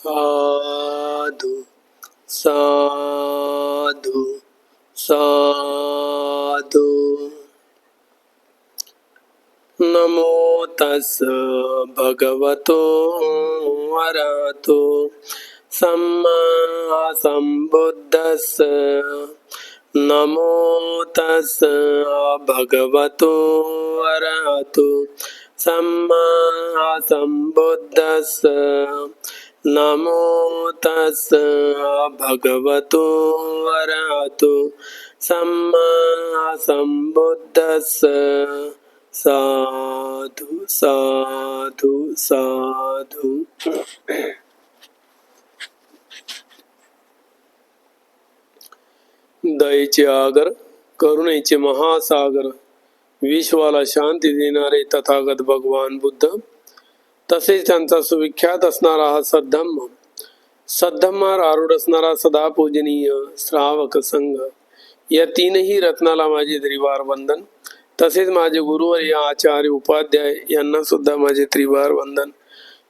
साधु साधु साधु नमो तस् भगवतो वरतो सम्मा सम्बुद्धस् नमो तस् भगवतो वरतो सम्मा सम्बुद्धस् नमो तस् भगवतो वरातु सम्मा सम्बुद्धस् साधु साधु साधु। दयेचे आगर करुणेचे महासागर विश्वाला शांती देणारे तथागत भगवान बुद्ध तसेच त्यांचा सुविख्यात असणारा हा सद्धम्म सद्धम्मार आरूढ असणारा सदा पूजनीय श्रावक संघ. या तीनही रत्नाला माझे त्रिवार वंदन. तसेच माझे गुरुवर या आचार्य उपाध्याय यांना सुद्धा माझे त्रिवार वंदन.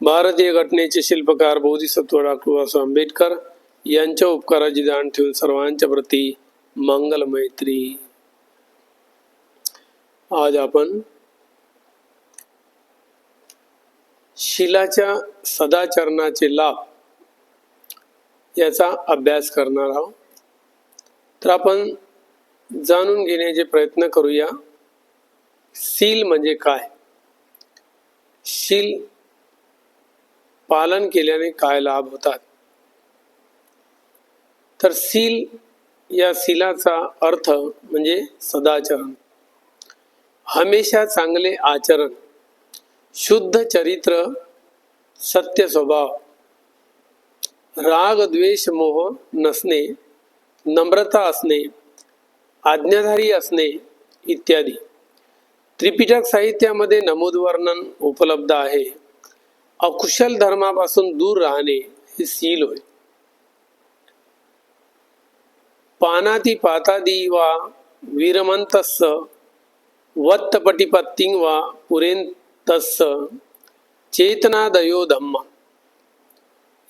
भारतीय घटनेचे शिल्पकार बोधिसत्व डॉक्टर बाबासाहेब आंबेडकर यांच्या उपकाराची जाण ठेवून सर्वांच्या प्रती मंगल मैत्री आज आपण शिलाच्या सदाचरणाचे लाभ याचा अभ्यास करणार आहोत. तर आपण जाणून घेण्याचे प्रयत्न करूया. सील म्हणजे काय? शील पालन केल्याने काय लाभ होतात? तर सील या शिलाचा अर्थ म्हणजे सदाचरण. हमेशा चांगले आचरण. शुद्ध चरित्र सत्य स्वभाव. राग द्वेष मोह नसणे नम्रता असणे आज्ञाधारी असणे इत्यादी. त्रिपिटक साहित्यामध्ये नमूद वर्णन उपलब्ध आहे. अकुशल धर्मापासून दूर राहणे हे सील होय. पानाती पातादी वा वीरमंतस्स वत्तपटिपत्तिंग वा तस चेतनादयो धम्मा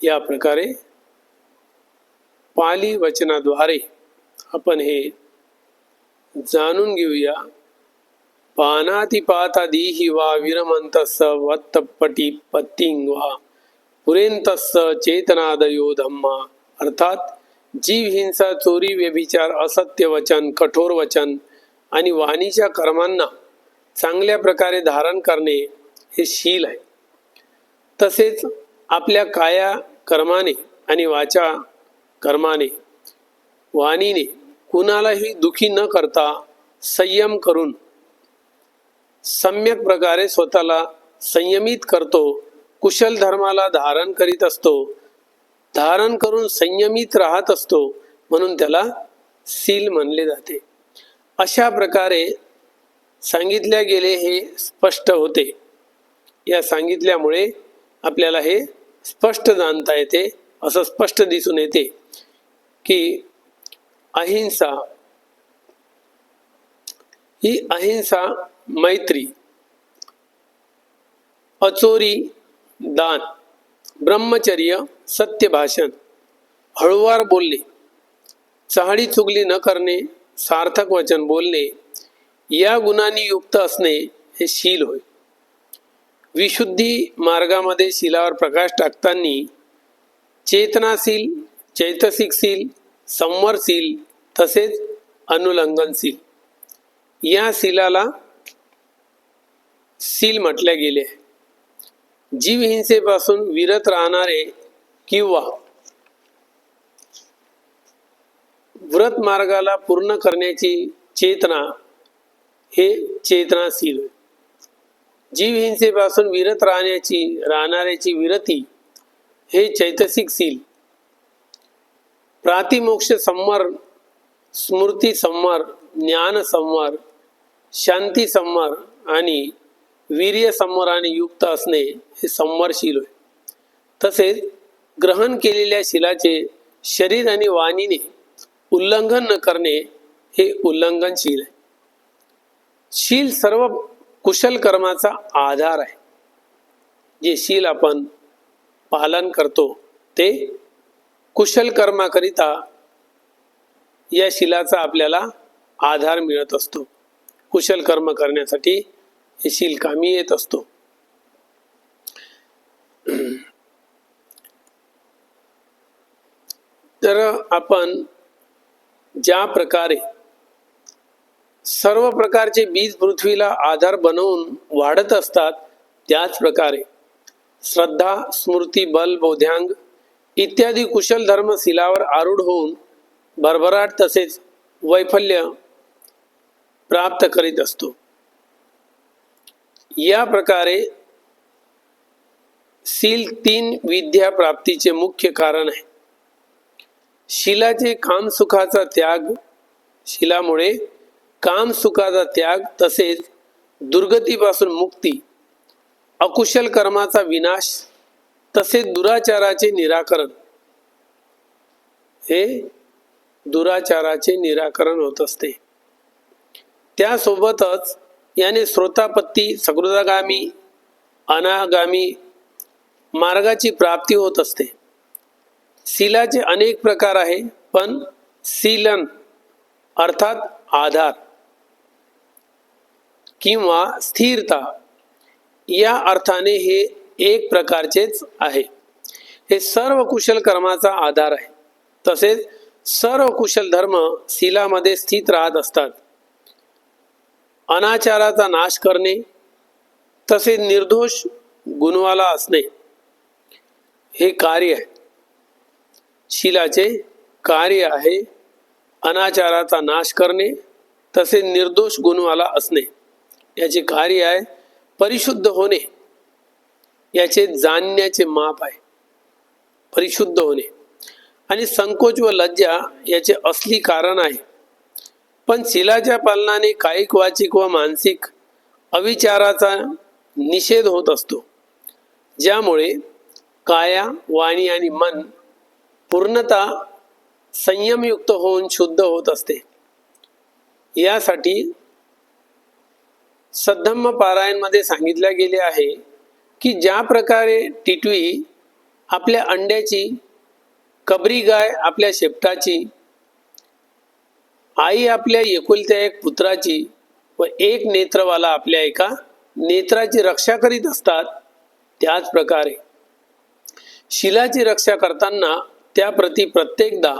या प्रकारे पाली वचनाद्वारे आपण हे जाणून घेऊया. पानातिपातादीहि वा विरमंतस वत्तपटी पत्तिंग वा पुरेंतस चेतनादयो धम्मा अर्थात जीव हिंसा चोरी व्यभिचार असत्य वचन कठोर वचन आणि वाणीच्या कर्मांना चांगल्या प्रकारे धारण करणे हे शील आहे. तसेच आपल्या काया कर्माने आणि वाचा कर्माने वाणीने कुणालाही दुखी न करता संयम करून सम्यक प्रकारे स्वतःला संयमित करतो कुशल धर्माला धारण करीत असतो धारण करून संयमित राहत असतो म्हणून त्याला सील म्हणले जाते. अशा प्रकारे सांगितल्या गेले हे स्पष्ट होते. या सांगितल्यामुळे आपल्याला हे स्पष्ट जाणता येते असं स्पष्ट दिसून येते की अहिंसा ही अहिंसा मैत्री अचोरी दान ब्रह्मचर्य सत्य भाषण हळुवार बोलणे चहाडी चुगली न करणे सार्थक वचन बोलणे या गुणांनी युक्त असणे हे शील होय. विशुद्धी मार्गामध्ये शिलावर प्रकाश टाकताना चेतनाशील चैतसिकशील संवरशील तसेच अनुलंघनशील या शिलाला सील म्हटले गेले. आहे विरत राहणारे किंवा व्रत मार्गाला पूर्ण करण्याची चेतना हे चेतनाशील. होय. जीव हिंसेपासून विरत राहण्याची राहणाऱ्याची विरती हे चैतसिक शील प्रातिमोक्ष संवर स्मृती संवर ज्ञान संवर शांती संवर आणि वीर्य संवराने युक्त असणे हे संवरशील होय. तसेच ग्रहण केलेल्या शिलाचे शरीर आणि वाणीने उल्लंघन न करणे हे उल्लंघनशील आहे. शील सर्व कुशल कर्माचा आधार आहे. जे शील आपण पालन करतो ते कुशल कर्माकरिता या शिलाचा आपल्याला आधार मिळत असतो. कुशल कर्म करण्यासाठी हे शील कामी येत असतो. तर आपण ज्या प्रकारे सर्व प्रकारचे बीज पृथ्वीला आधार बनवून वाढत असतात त्याच प्रकारे. श्रद्धा स्मृती बल बोध्यांग इत्यादी कुशल धर्म शिलावर आरूढ होऊन भरभराट तसेच वैफल्य प्राप्त करीत असतो. या प्रकारे शील तीन विद्या प्राप्तीचे मुख्य कारण आहे. शिलाचे कामसुखाचा त्याग शिलामुळे काम सुखाचा त्याग तसेच दुर्गतीपासून मुक्ती अकुशल कर्माचा विनाश तसेच दुराचाराचे निराकरण. हे दुराचाराचे निराकरण होत असते. त्यासोबतच याने श्रोतापत्ती सकृदागामी अनागामी मार्गाची प्राप्ती होत असते. शिलाचे अनेक प्रकार आहे पण सीलन अर्थात आधार. किंवा स्थिरता या अर्थाने हे एक प्रकारचेच आहे. हे सर्व कुशल कर्माचा आधार आहे. तसेच सर्व कुशल धर्म शिलामध्ये स्थित राहत असतात. अनाचाराचा नाश करणे तसेच निर्दोष गुणवाला असणे हे कार्य आहे. शिलाचे कार्य आहे अनाचाराचा नाश करणे तसे निर्दोष गुणवाला असणे. याचे कार्य आहे परिशुद्ध होणे. याचे जाणण्याचे माप आहे. परिशुद्ध होणे. आणि संकोच व लज्जा याचे असली कारण आहे. पण शिलाच्या पालनाने कायिक वाचिक व मानसिक अविचाराचा निषेध होत असतो. ज्यामुळे काया वाणी आणि मन पूर्णता संयमयुक्त होऊन शुद्ध होत असते. यासाठी सद्धम्म पारायणमध्ये सांगितले गेले आहे की ज्या प्रकारे टिटवी आपल्या अंड्याची कबरी गाय आपल्या शेपटाची आई आपल्या एकुलत्या एक पुत्राची व एक नेत्रवाला आपल्या एका नेत्राची रक्षा करीत असतात त्याच प्रकारे. शिलाची रक्षा करताना त्याप्रती प्रत्येकदा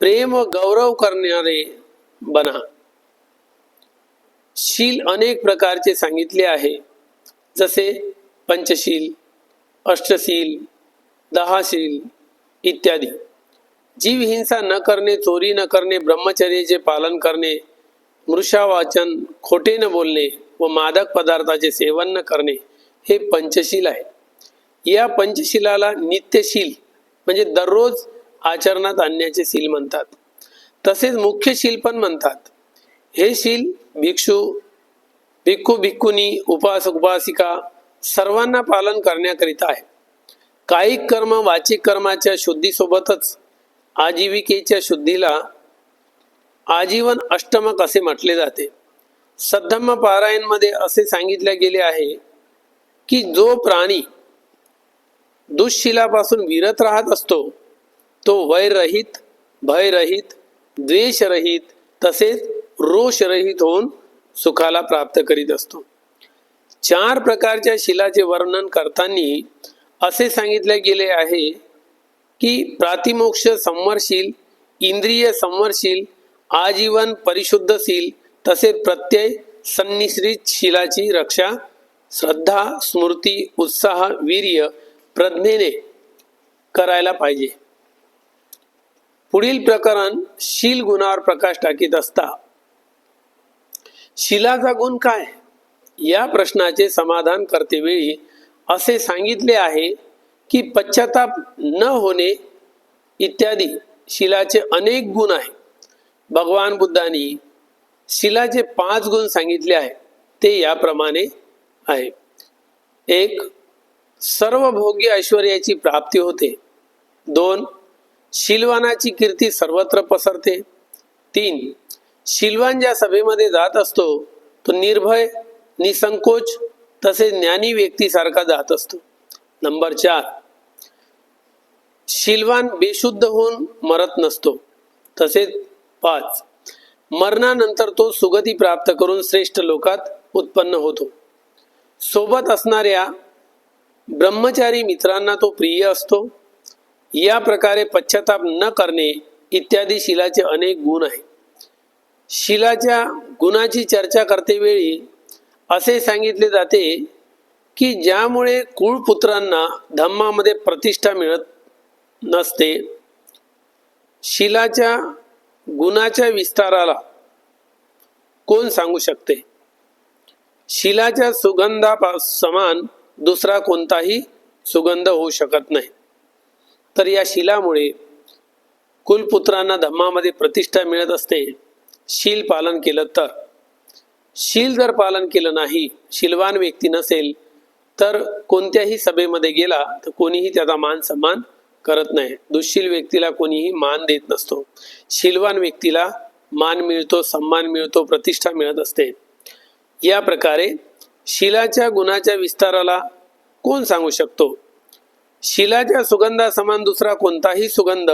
प्रेम व गौरव करणारे बना. शील अनेक प्रकारचे सांगितले आहे. जसे पंचशील अष्टशील दहाशील इत्यादी. जीव हिंसा न करणे चोरी न करणे ब्रह्मचर्याचे पालन करणे मृषावाचन खोटे न बोलणे व मादक पदार्थाचे सेवन न करणे हे पंचशील आहे. या पंचशिलाला नित्यशील म्हणजे दररोज आचरणात आणण्याचे शील म्हणतात. तसेच मुख्य शील पण म्हणतात. हे शील भिक्षू भिक्खू भिक्खुनी उपासक उपासिका सर्वांना पालन करण्याकरिता आहे. कायिक कर्म वाचिक कर्माच्या शुद्धीसोबतच आजीविकेच्या शुद्धीला आजीवन अष्टमक असे म्हटले जाते. सद्धम्म पारायणमध्ये असे सांगितले गेले आहे की जो प्राणी दुःशिलापासून विरत राहत असतो तो वैरहित भयरहित द्वेषरहित तसेच रोषरहित होऊन सुखाला प्राप्त करीत असतो. चार प्रकारच्या शिलाचे वर्णन करताना असे सांगितले गेले आहे की प्रातिमोक्ष संवरशील इंद्रिय संवरशील आजीवन परिशुद्धशील तसेच प्रत्यय संनिश्रित शिलाची रक्षा श्रद्धा स्मृती उत्साह वीर्य प्रज्ञेने करायला पाहिजे. पुढील प्रकरण शील गुणावर प्रकाश टाकीत असता. शिलाचा गुण काय? या प्रश्नाचे समाधान करतेवेळी असे सांगितले आहे की पश्चाताप न होणे इत्यादी शिलाचे अनेक गुण आहे भगवान बुद्धांनी शिलाचे पाच गुण सांगितले आहे ते याप्रमाणे आहे. एक सर्व भोग्य ऐश्वर्याची प्राप्ती होते. दोन शिलवानाची कीर्ती सर्वत्र पसरते. तीन शिलवान ज्या सभेमध्ये जात असतो तो निर्भय निसंकोच तसेच ज्ञानी व्यक्तीसारखा जात असतो. नंबर चार. शिलवान बेशुद्ध होऊन मरत नसतो. तसेच पाच. मरणानंतर तो सुगती प्राप्त करून श्रेष्ठ लोकात उत्पन्न होतो. सोबत असणाऱ्या ब्रह्मचारी मित्रांना तो प्रिय असतो. या प्रकारे पश्चाताप न करणे इत्यादी शिलाचे अनेक गुण आहेत. शिलाच्या गुणाची चर्चा करते वेळी असे सांगितले जाते की ज्यामुळे कुळपुत्रांना धम्मामध्ये प्रतिष्ठा मिळत नसते शिलाच्या गुणाच्या विस्ताराला कोण सांगू शकते? शिलाच्या सुगंधा समान दुसरा कोणताही सुगंध होऊ शकत नाही. तर या शिलामुळे कुलपुत्रांना धम्मामध्ये प्रतिष्ठा मिळत असते. शील पालन केलं तर. शील जर पालन केलं नाही शीलवान व्यक्ती नसेल तर कोणत्याही सभेमध्ये गेला तर कोणीही त्याचा मान सन्मान करत नाही. दुःशील व्यक्तीला कोणीही मान देत नसतो. शीलवान व्यक्तीला मान मिळतो सन्मान मिळतो प्रतिष्ठा मिळत असते. या प्रकारे शिलाच्या गुणाच्या विस्ताराला कोण सांगू शकतो? शिलाच्या सुगंधा समान दुसरा कोणताही सुगंध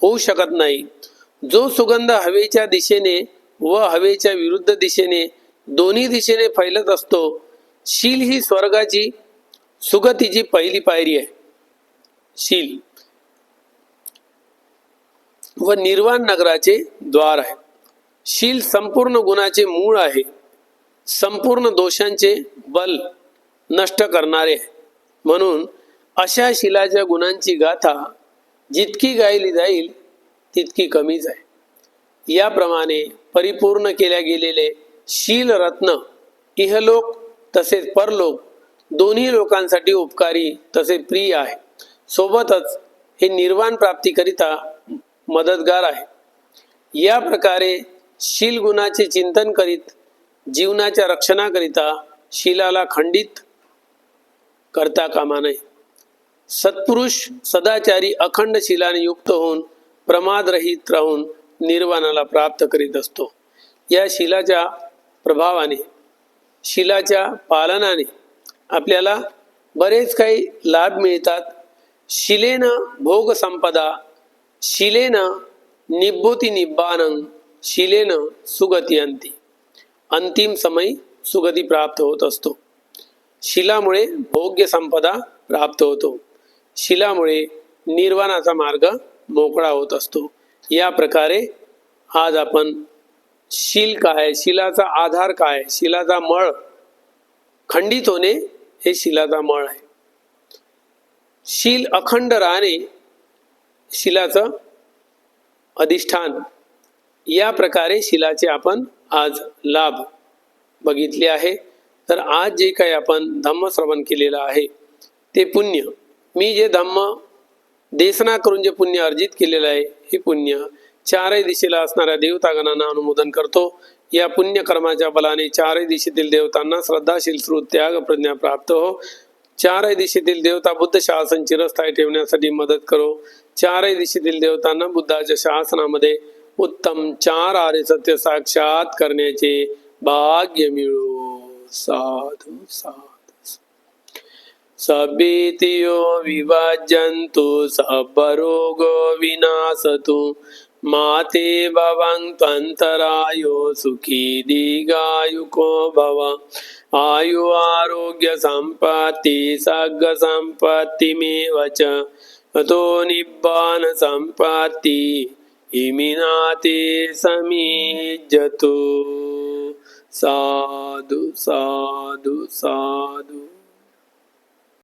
होऊ शकत नाही. जो सुगंध हवेच्या दिशेने व हवेच्या विरुद्ध दिशेने दोन्ही दिशेने फैलत असतो शील ही स्वर्गाची सुगतीची पहिली पायरी आहे. शील व निर्वाण नगराचे द्वार आहे. शील संपूर्ण गुणाचे मूळ आहे. संपूर्ण दोषांचे बल नष्ट करणारे म्हणून अशा शिलाच्या गुणांची गाथा जितकी गायली जाईल तितकी कमीच आहे. याप्रमाणे परिपूर्ण केल्या गेलेले शीलरत्न इहलोक तसेच परलोक दोन्ही लोकांसाठी उपकारी तसे प्रिय आहे. सोबतच हे निर्वाण प्राप्तीकरिता मदतगार आहे. या प्रकारे शील गुणाचे चिंतन करीत जीवनाच्या रक्षणाकरिता शिलाला खंडित करता कामा नये. सत्पुरुष सदाचारी अखंड शिलाने युक्त होऊन प्रमादरहित राहून निर्वाणाला प्राप्त करीत असतो. या शिलाच्या प्रभावाने शिलाच्या पालनाने आपल्याला बरेच काही लाभ मिळतात. शिलेनं भोगसंपदा शिलेनं निभूती निब्बानं शिलेनं सुगती अंती. अंतिम समय सुगती प्राप्त होत असतो. शिलामुळे भोग्य संपदा प्राप्त होतो. शिलामुळे निर्वाणाचा मार्ग मोकळा होत असतो. या प्रकारे आज आपण शील काय शिलाचा आधार काय शिलाचा मळ खंडित होणे हे शिलाचा मळ आहे. शील अखंड राहणे शिलाचं अधिष्ठान. या प्रकारे शिलाचे आपण आज लाभ बघितले आहे. तर आज जे काही आपण धम्म श्रवण केलेलं आहे ते पुण्य. मी जे धम्म देसना करून जे पुण्य अर्जित केलेलं आहे. हे पुण्य चारही दिशेला असणाऱ्या देवतागणांना अनुमोदन करतो. या पुण्य कर्माच्या बलाने चारही दिशेतील देवतांना श्रद्धाशील श्रुत त्याग प्रज्ञा प्राप्त हो. चारही दिशेतील देवता बुद्ध शासन चिरस्थायी ठेवण्यासाठी मदत करो. चारही दिशेतील देवतांना बुद्धाच्या शासनामध्ये उत्तम चार आर्य सत्य साक्षात करण्याचे भाग्य मिळो. साधू साधू. सभीतियो विभाजन्तु सबरोगो विनाशतु माते भवं त्वन्तरायो सुखी दीर्घायुको भव। आयु आरोग्य सम्पत्ति सग्ग सम्पत्तिमेव च। अतो निब्बान सम्पत्ति इमिनाते समीज्यतु साधु साधु साधु